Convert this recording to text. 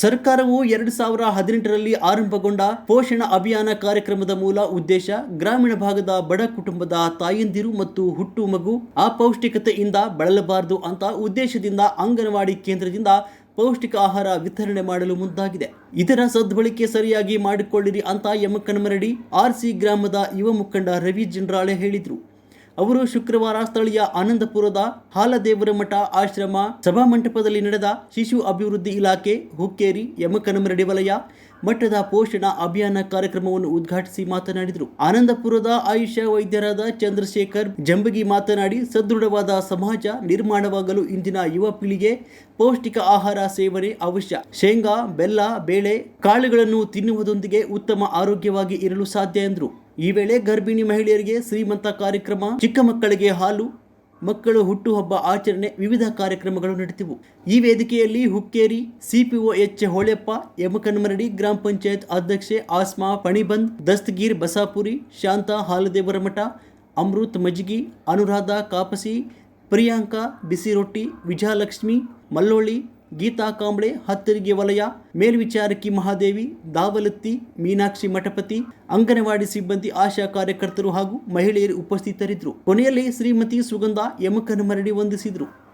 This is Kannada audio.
ಸರ್ಕಾರವು ಎರಡು ಸಾವಿರ ಹದಿನೆಂಟರಲ್ಲಿ ಆರಂಭಗೊಂಡ ಪೋಷಣ ಅಭಿಯಾನ ಕಾರ್ಯಕ್ರಮದ ಮೂಲ ಉದ್ದೇಶ ಗ್ರಾಮೀಣ ಭಾಗದ ಬಡ ಕುಟುಂಬದ ತಾಯಂದಿರು ಮತ್ತು ಹುಟ್ಟು ಮಗು ಅಪೌಷ್ಟಿಕತೆಯಿಂದ ಬಳಲಬಾರದು ಅಂತ ಉದ್ದೇಶದಿಂದ ಅಂಗನವಾಡಿ ಕೇಂದ್ರದಿಂದ ಪೌಷ್ಟಿಕ ಆಹಾರ ವಿತರಣೆ ಮಾಡಲು ಮುಂದಾಗಿದೆ. ಇದರ ಸದ್ಬಳಕೆ ಸರಿಯಾಗಿ ಮಾಡಿಕೊಳ್ಳಿರಿ ಅಂತ ಯಮಕ್ಕನಮರಡಿ ಆರ್ಸಿ ಗ್ರಾಮದ ಯುವ ಮುಖಂಡ ರವಿ ಜಿಂಡ್ರಾಳೆ ಹೇಳಿದರು. ಅವರು ಶುಕ್ರವಾರ ಸ್ಥಳೀಯ ಆನಂದಪುರದ ಹಾಲದೇವರ ಮಠ ಆಶ್ರಮ ಸಭಾಮಂಟಪದಲ್ಲಿ ನಡೆದ ಶಿಶು ಅಭಿವೃದ್ಧಿ ಇಲಾಖೆ ಹುಕ್ಕೇರಿ, ಯಮಕನಮರಡಿ ವಲಯ ಮಠದ ಪೋಷಣ ಅಭಿಯಾನ ಕಾರ್ಯಕ್ರಮವನ್ನು ಉದ್ಘಾಟಿಸಿ ಮಾತನಾಡಿದರು. ಆನಂದಪುರದ ಆಯುಷ ವೈದ್ಯರಾದ ಚಂದ್ರಶೇಖರ್ ಜಂಬಗಿ ಮಾತನಾಡಿ, ಸದೃಢವಾದ ಸಮಾಜ ನಿರ್ಮಾಣವಾಗಲು ಇಂದಿನ ಯುವ ಪೀಳಿಗೆ ಪೌಷ್ಟಿಕ ಆಹಾರ ಸೇವನೆ ಅವಶ್ಯ. ಶೇಂಗಾ, ಬೆಲ್ಲ, ಬೇಳೆ ಕಾಳುಗಳನ್ನು ತಿನ್ನುವುದೊಂದಿಗೆ ಉತ್ತಮ ಆರೋಗ್ಯವಾಗಿ ಇರಲು ಸಾಧ್ಯ ಎಂದರು. ಈ ವೇಳೆ ಗರ್ಭಿಣಿ ಮಹಿಳೆಯರಿಗೆ ಶ್ರೀಮಂತ ಕಾರ್ಯಕ್ರಮ, ಚಿಕ್ಕ ಮಕ್ಕಳಿಗೆ ಹಾಲು, ಮಕ್ಕಳು ಹುಟ್ಟುಹಬ್ಬ ಆಚರಣೆ ವಿವಿಧ ಕಾರ್ಯಕ್ರಮಗಳು ನಡೆದಿವು ಈ ವೇದಿಕೆಯಲ್ಲಿ ಹುಕ್ಕೇರಿ, ಸಿಪಿಒ ಎಚ್ ಹೊಳೆಪ್ಪ, ಯಮಕನ್ಮರಡಿ ಗ್ರಾಮ ಪಂಚಾಯತ್ ಅಧ್ಯಕ್ಷೆ ಆಸ್ಮಾ ಪಣಿಬಂದ್, ದಸ್ತಗೀರ್ ಬಸಾಪುರಿ, ಶಾಂತ ಹಾಲದೇವರಮಠ, ಅಮೃತ್ ಮಜ್ಗಿ ಅನುರಾಧ ಕಾಪಸಿ, ಪ್ರಿಯಾಂಕಾ ಬಿಸಿರೊಟ್ಟಿ, ವಿಜಯಲಕ್ಷ್ಮಿ ಮಲ್ಲೋಳಿ ಗೀತಾ ಕಾಂಬ್ಳೆ, ಹತ್ತರಿಗೆ ವಲಯ, ಮೇಲ್ವಿಚಾರಕಿ ಮಹಾದೇವಿ, ದಾವಲತ್ತಿ, ಮೀನಾಕ್ಷಿ ಮಠಪತಿ, ಅಂಗನವಾಡಿ ಸಿಬ್ಬಂದಿ, ಆಶಾ ಕಾರ್ಯಕರ್ತರು ಹಾಗೂ ಮಹಿಳೆಯರು ಉಪಸ್ಥಿತರಿದ್ದರು. ಕೊನೆಯಲ್ಲಿ ಶ್ರೀಮತಿ ಸುಗಂಧ ಯಮಕನ ಮರಡಿ ವಂದಿಸಿದರು.